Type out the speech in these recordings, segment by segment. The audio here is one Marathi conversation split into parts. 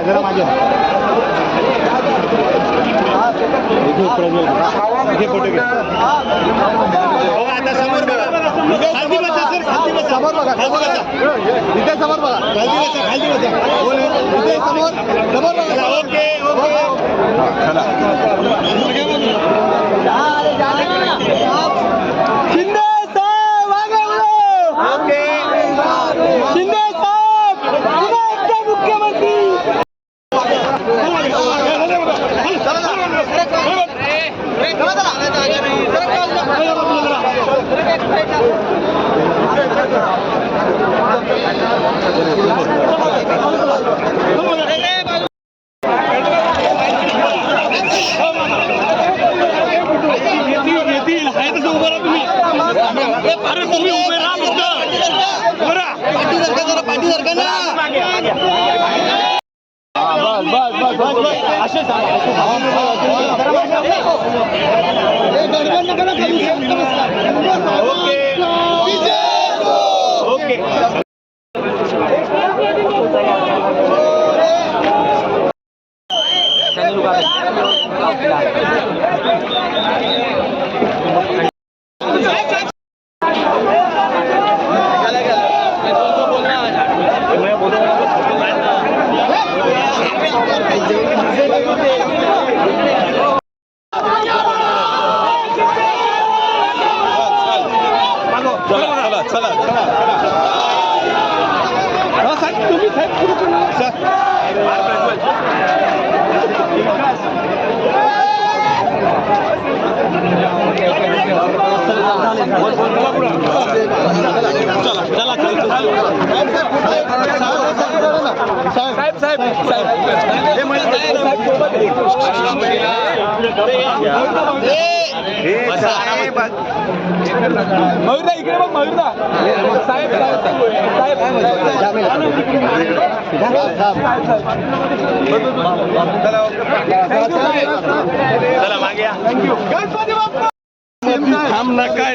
या जरा मागे. या. इथे प्रज्वल इथे फोटो घ्या हो, आता समोर बघा. खाली बसा सर खाली बसा. समोर बघा खाली बसा. इथे समोर बघा. खाली बसा खाली बसा. बोल इथे समोर समोर बघा. Okay okay. चला शिंदे साहेब आगे बढ़ो ओके शिंदे साहेब पुन्हा एकदा मुख्यमंत्री येतील तसं उभं राहा तुम्ही अरे तुम्ही उभे राहा फक्त उभं राहा ओके ओके चला चला चला चला साहेब तुम्ही साहेब पुढे चला. चला चला साहेब साहेब साहेब हे मयूरदा इकडे बघ मयूरदा साहेब साहेब चला मागे गणपती बाप्पा थांब ना काय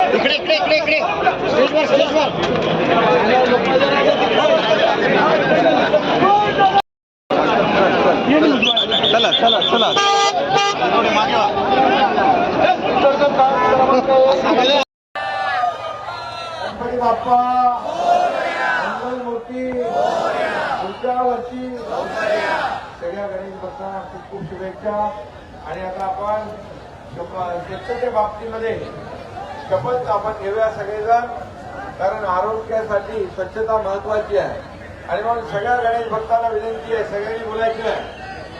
इकडे इकडे इकडे इकडे. स्टेजवर स्टेजवर. चला चला चला. थोडे मागे बाप्पा मूर्ती वर्षी सगळ्या गणेश भक्तांना खूप खूप शुभेच्छा. आणि आता आपण स्वच्छतेच्या बाबतीमध्ये शपथ आपण घेऊया सगळेजण कारण आरोग्यासाठी स्वच्छता महत्वाची आहे. आणि मग सगळ्या गणेश भक्तांना विनंती आहे सगळ्यांनी बोलायचं आहे.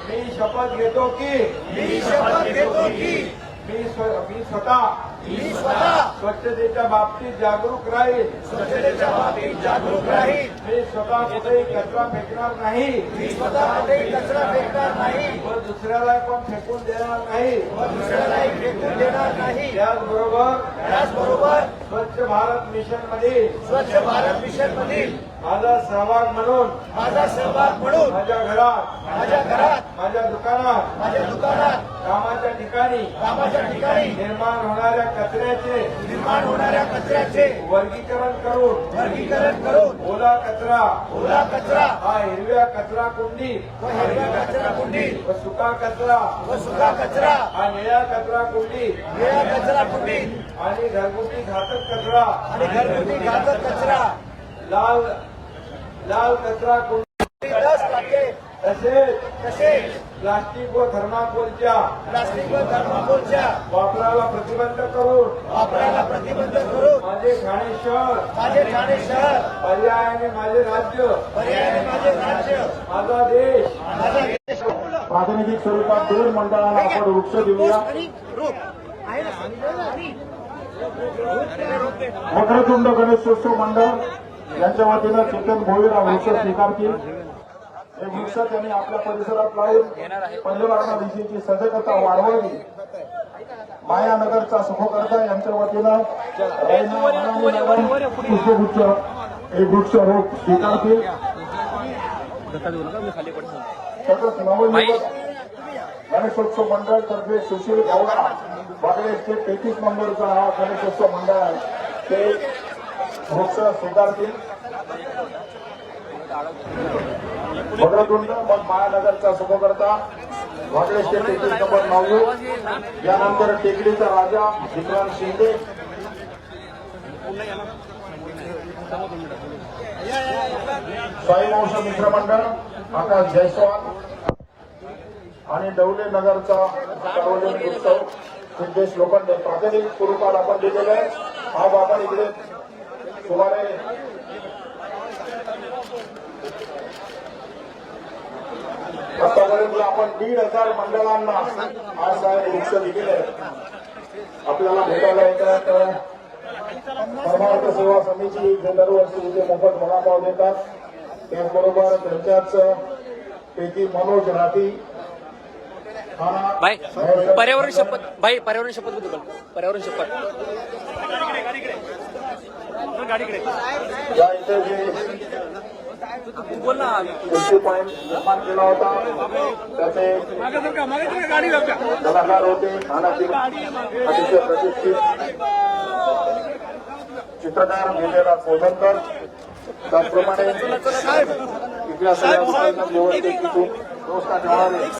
मी शपथ घेतो की मी शपथ घेतो की मी स्वतः मी स्वतः स्वच्छतेच्या बाबतीत जागरूक राहील. स्वच्छतेच्या बाबतीत जागरूक राहील. मी स्वतः कुठेही कचरा फेकणार नाही. मी स्वतः कुठेही कचरा फेकणार नाही. व दुसऱ्याला पण फेकून देणार नाही. व दुसऱ्यालाही फेकून देणार नाही. त्याचबरोबर त्याचबरोबर स्वच्छ भारत मिशनमध्ये स्वच्छ भारत मिशन मधील माझा सहभाग म्हणून माझा सहभाग म्हणून माझ्या घरात माझ्या घरात माझ्या दुकानात माझ्या दुकानात कामाच्या ठिकाणी कामाच्या ठिकाणी निर्माण होणाऱ्या कचऱ्याचे निर्माण होणाऱ्या कचऱ्याचे वर्गीकरण करून वर्गीकरण करून ओला कचरा ओला कचरा हा हिरव्या कचरा कुंडी व हिरव्या कचरा कुंडी व सुका कचरा व सुका कचरा हा निळ्या कचरा कुंडी निळ्या कचरा कुंडी आणि घरगुती घातक कचरा आणि घरगुती घातक कचरा. लाल लाल कचरा कुंडी तसेच तसेच प्लास्टिक व थर्माकोलच्या. प्लास्टिक व थर्माकोलच्या. वापराला प्रतिबंध करून. वापराला प्रतिबंध करून. माझे ठाणे शहर. माझे ठाणे शहर. पर्यायाने माझे राज्य. पर्यायाने माझे राज्य. माझा देश. माझा देश. प्रातिनिधिक स्वरूपात दोन मंडळाला आपण वृक्ष देऊया. मकरतुंड गणेशोत्सव मंडळ. यांच्या वतीनं चेतन भोईर हा वृक्ष स्वीकारतील हे वृक्ष त्यांनी आपल्या परिसरात लावून पर्यावरणा दिवशीची सजगता वाढवावी मायानगरचा सुखकर्ता यांच्या वतीनं पुष्पगुच्छ हे वृक्ष रोप स्वीकारतील तसंच नवयुवक गणेशोत्सव मंडळ तर्फे सुशील गौडा बागडेचे तेहतीस नंबरचा हा गणेशोत्सव मंडळ आहे. ते वृक्ष स्वीकारतील भद्रतुंड मग महानगरचा शुभकर्ता वागळे टेकडी नंबर नऊ. यानंतर टेकडीचा राजा विक्रांत शिंदे. साईवंश मित्र मंडळ आकाश जयस्वाल. आणि डवले नगरचा सार्वजनिक उत्सव सिद्धेश लोखंडे. प्रातिनिधिक स्वरूपात आपण दिलेला आहे आज आपण इकडे सुमारे आतापर्यंत आपण दीड हजार मंडळांना आज साहेब वृक्ष दिलेले आहेत. आपल्याला भेटायला येतात परमार्थ सेवा समिती जे दरवर्षी इथे मोफत वडापाव देतात. त्याचबरोबर त्यांच्याच पैकी मनोज राठी भाई पर्यावरण शपथ भाई पर्यावरण शपथबद्दल पर्यावरण शपथ. बोल ना. निर्माण केला होता त्याचे कलाकार होते अतिशय प्रतिष्ठित चित्रकार विजयला सोधनकर त्याचप्रमाणे इथल्या सगळ्या मुलांना मिळाले